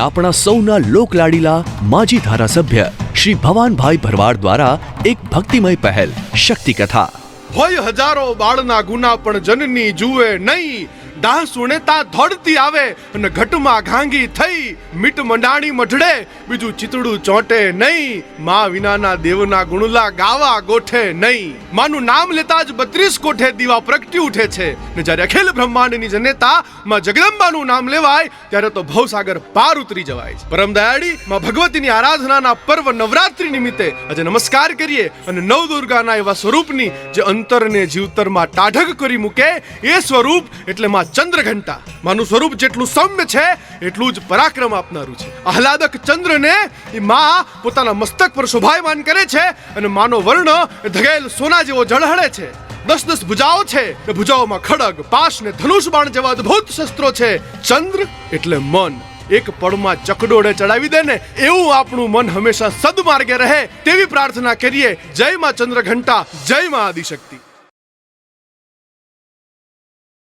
આપણા સૌના લોકલાડીલા માજી ધારાસભ્ય શ્રી ભવાનભાઈ ભરવાડ દ્વારા એક ભક્તિમય પહેલ, શક્તિ કથા. હોય હજારો બાળના ગુના પણ જનની જુએ નહીં. દાહ ધોડતી આવે અને ઘટમાં ઘાંગી થઈ. મીટ મંડાણી મઢડે, બીજું ચિતડું ચોંટે નહીં. માં વિનાના દેવના ગુણલા ગાવા ગોઠે નહીં. માનું નામ લેતા જ બત્રીસ કોઠે દીવા પ્રગટી ઉઠે છે. ને જ્યારે અખિલ બ્રહ્માંડની જનેતા માં જગદંબાનું નામ લેવાય, ત્યારે તો ભવસાગર પાર ઉતરી જવાય છે. પરમ દયાળી માં ભગવતીની આરાધનાના પર્વ નવરાત્રી નિમિત્તે આજે નમસ્કાર કરીએ અને નવ દુર્ગાના એવા સ્વરૂપની જે અંતરને જીવતરમાં ટાઢક કરી મૂકે, એ સ્વરૂપ એટલે માં ચંદ્રઘંટા. માનું સ્વરૂપ જેટલું સૌમ્ય છે, એટલું જ પરાક્રમ આપનારું છે. આહલાદક ચંદ્રને એ મા પોતાના મસ્તક પર શોભાયમાન કરે છે અને માનો વર્ણ ધગેલ સોના જેવો ઝળહળે છે. દસ દસ ભુજાઓ છે એ ભુજાઓમાં ખડગ, પાશ ને ધનુષ બાણ જેવા અદ્ભુત શસ્ત્રો છે. ચંદ્ર એટલે મન. એક પળમાં ચકડોળે ચડાવી દે ને એવું આપણું મન હંમેશા સદમાર્ગે રહે, તેવી પ્રાર્થના કરીએ. જય માં ચંદ્ર ઘંટા જય માં આદિશક્તિ.